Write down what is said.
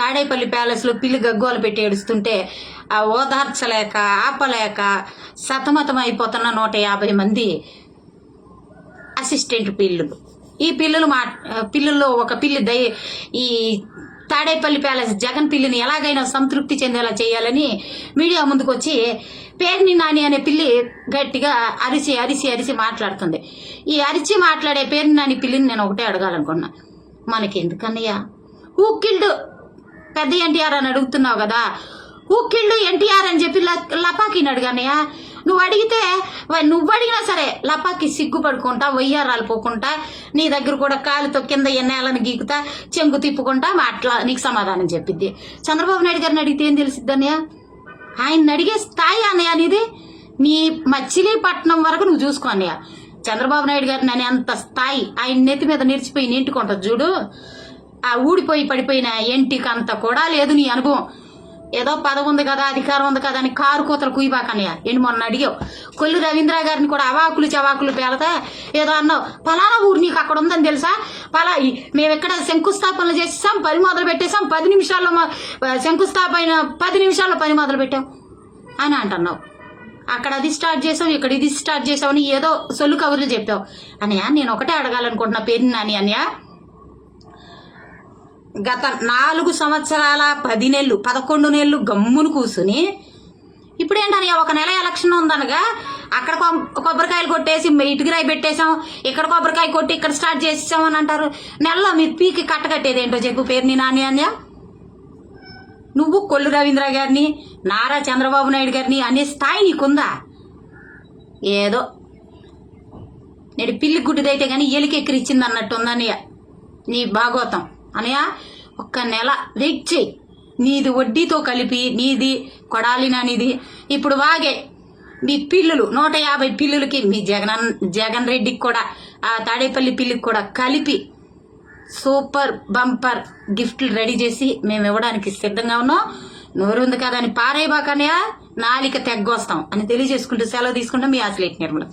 తాడేపల్లి ప్యాలెస్లో పిల్లి గగ్గోలు పెట్టి ఏడుస్తుంటే ఆ ఓదార్చలేక ఆపలేక సతమతం అయిపోతున్న నూట యాభై మంది అసిస్టెంట్ పిల్లులు. ఈ పిల్లులు మా పిల్లుల్లో ఒక పిల్లి దయ ఈ తాడేపల్లి ప్యాలెస్ జగన్ పిల్లిని ఎలాగైనా సంతృప్తి చెందేలా చేయాలని మీడియా ముందుకు వచ్చి పేర్ని నాని అనే పిల్లి గట్టిగా అరిసి అరిసి అరిసి మాట్లాడుతుంది. ఈ అరిచి మాట్లాడే పేర్ని నాని పిల్లిని నేను ఒకటే అడగాలనుకున్నా. మనకి ఎందుకన్నయ్యా హూ కిల్డ్ పెద్ద ఎన్టీఆర్ అని అడుగుతున్నావు కదా? హూ ఎన్టీఆర్ అని చెప్పి ల- లపాకిని అడిగానయ్యా. నువ్వు అడిగితే నువ్వు అడిగినా సరే లపాకి సిగ్గుపడుకుంటా వయ్యారాలు పోకుంటా నీ దగ్గర కూడా కాలుతో కింద ఎన్నేళ్ళని గీకుతా చెంగు తిప్పుకుంటా అట్లా నీకు సమాధానం చెప్పిద్ది. చంద్రబాబు నాయుడు గారిని అడిగితే ఏం తెలిసిద్ది అన్నయ్య ఆయన అడిగే స్థాయి అన్నయ్య అనేది నీ మచిలీపట్నం వరకు నువ్వు చూసుకో అన్నయ్య. చంద్రబాబు నాయుడు గారిని అనే అంత స్థాయి ఆయన నెత్తి మీద నిలిచిపోయి నింటుకుంటుంది చూడు. ఆ ఊడిపోయి పడిపోయిన ఎంటికి అంత కూడా లేదు నీ అనుభవం. ఏదో పదవి ఉంది కదా అధికారం ఉంది కదా అని కారు కూతలు కుయ్యబాకన్నయ్య ఏంటి మొన్న అడిగావు? కొల్లు రవీంద్ర గారిని కూడా అవాకులు చవాకులు పేలతా? ఏదో అన్నావు? పలానా ఊరు నీకు అక్కడ ఉందని తెలుసా? పలా మేము ఇక్కడ శంకుస్థాపనలు చేసేసాం పని మొదలు పెట్టేసాం పది నిమిషాల్లో శంకుస్థాపన పది నిమిషాల్లో పని మొదలు పెట్టాం అని అంటున్నావు. అక్కడ అది స్టార్ట్ చేసావు ఇక్కడ ఇది స్టార్ట్ చేసావు అని ఏదో సొల్లు కబుర్లు చెప్పావు. అన్నయ్య నేను ఒకటే అడగాలనుకుంటున్నా పేరు నాని అన్నయ్య. గత నాలుగు సంవత్సరాల పది నెలలు పదకొండు నెలలు గమ్మును కూసుని ఇప్పుడు ఏంటని ఒక నెల ఎలక్షన్ ఉందనగా అక్కడ కొం- కొబ్బరికాయలు కొట్టేసి ఇటుకరాయి పెట్టేశాం ఇక్కడ కొబ్బరికాయ కొట్టి ఇక్కడ స్టార్ట్ చేసేసాం అని అంటారు. నెలలో మీరు పీకి కట్టకట్టేది ఏంటో చెప్పు పేరు నీ నాని అన్య నువ్వు కొల్లు రవీంద్ర గారిని నారా చంద్రబాబు నాయుడు గారిని అనే స్థాయి నీకుందా? ఏదో. నేను పిల్లి గుడ్డిదైతే కానీ ఎలికెక్కిరిచ్చింది అన్నట్టు ఉందన్నయ్య నీ భాగవతం అనయా ఒక్క నెల వెయిట్ చేయి. నీది వడ్డీతో కలిపి నీది కొడాలినా నీది. ఇప్పుడు వాగే. మీ పిల్లులు నూట యాభై పిల్లులకి మీ జగన్ జగన్ రెడ్డికి కూడా ఆ తాడేపల్లి పిల్లికి కూడా కలిపి సూపర్ బంపర్ గిఫ్ట్లు రెడీ చేసి మేము ఇవ్వడానికి సిద్ధంగా ఉన్నాం. నోరు ఉంది కదా అని పారేయబాకనయా నాలిక తెగ్గొస్తాం అని తెలియజేసుకుంటూ సెలవు తీసుకుంటాం మీ ఆశలేట్ నిర్మల.